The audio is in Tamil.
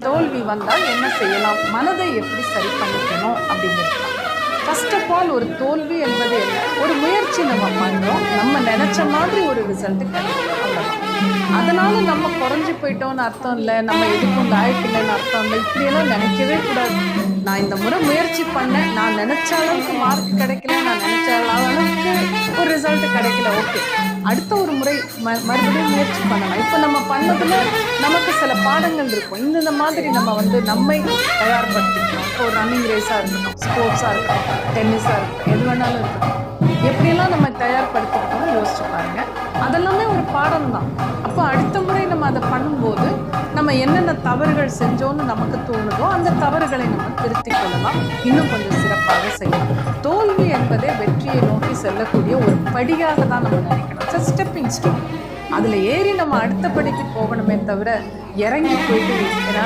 தோல்வி வந்தால் என்ன செய்யலாம்? மனதை எப்படி சரி பண்ணிக்கணும் அப்படிங்கிறது ஃபர்ஸ்ட் ஆஃப் ஆல் ஒரு தோல்வி என்பது என்ன? ஒரு முயற்சி நம்ம பண்ணுறோம் நம்ம நினச்ச மாதிரி ஒரு ரிசல்ட்டு கிடைக்கும் அதனால நம்ம குறைஞ்சி போயிட்டோம்னு அர்த்தம் இல்லை. நம்ம எதுக்கும் லாயக்கில்லைன்னு அர்த்தம் இல்லை. இப்படியெல்லாம் நினைக்கவே கூடாது. நான் இந்த முறை முயற்சி பண்ணேன். நான் நினச்ச அளவுக்கு மார்க் கிடைக்கல. நான் ரிசல்ட் கிடைக்கல ஓகே அடுத்த ஒரு முறை ம மறுபடியும் முயற்சி பண்ணலாம். இப்போ நம்ம பண்ணதில் நமக்கு சில பாடங்கள் இருக்கும். இந்தந்த மாதிரி நம்ம வந்து நம்மை தயார்படுத்திக்கணும் இப்போ ஒரு ரன்னிங் ரேஸாக இருக்கட்டும் ஸ்போர்ட்ஸாக இருக்கட்டும் டென்னிஸாக இருக்கட்டும் எது வேணாலும் இருக்கட்டும். எப்படியெல்லாம் நம்ம தயார்படுத்திக்கணும்னு யோசிச்சு பாருங்க. அதெல்லாமே ஒரு பாடம் தான். அப்போ அடுத்த முறை நம்ம அதை பண்ணும்போது நம்ம என்னென்ன தவறுகள் செஞ்சோன்னு நமக்கு தோணுதோ அந்த தவறுகளை நம்ம திருத்திக் கொள்ளலாம். இன்னும் கொஞ்சம் சிறப்பாக செய்யலாம். தோல்வி என்பதே வெற்றியை நோக்கி செல்லக்கூடிய ஒரு படியாக தான் நம்ம நினைக்கணும். ஸ்டெப்பிங் ஸ்டோன் அதில் ஏறி நம்ம அடுத்த படிக்கு போகணுமே தவிர இறங்கி போயிட்டு என்னால்